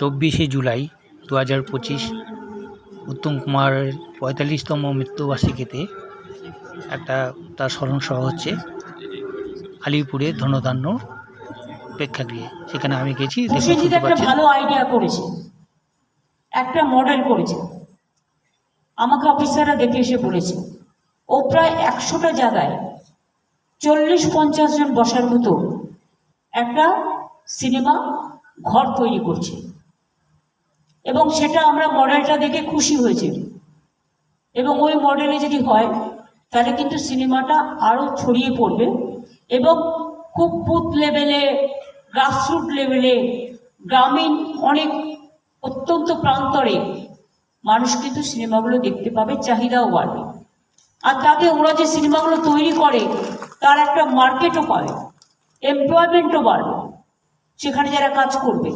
চব্বিশে জুলাই দু হাজার পঁচিশ উত্তম কুমারের পঁয়তাল্লিশতম মৃত্যুবার্ষিকীতে একটা তার স্মরণ সভা হচ্ছে আলিপুরে ধনধান্য প্রেক্ষাগৃহে। সেখানে আমি গেছি একটা ভালো আইডিয়া করেছে। একটা মডেল করেছে। আমাকে অফিসাররা দেখে এসে বলেছে ও প্রায় একশোটা জায়গায় চল্লিশ পঞ্চাশ জন বসার মতো একটা সিনেমা ঘর তৈরি করছে। এবং সেটা আমরা মডেলটা দেখে খুশি হয়েছে। এবং ওই মডেলে যদি হয়, তাহলে কিন্তু সিনেমাটা আরও ছড়িয়ে পড়বে এবং খুব বুথ লেভেলে গ্রাসরুট লেভেলে গ্রামীণ অনেক অত্যন্ত প্রান্তরে মানুষ কিন্তু সিনেমাগুলো দেখতে পাবে চাহিদাও বাড়বে। আর তাতে ওরা যে সিনেমাগুলো তৈরি করে, তার একটা মার্কেটও পাবে এমপ্লয়মেন্টও বাড়বে, সেখানে যারা কাজ করবে।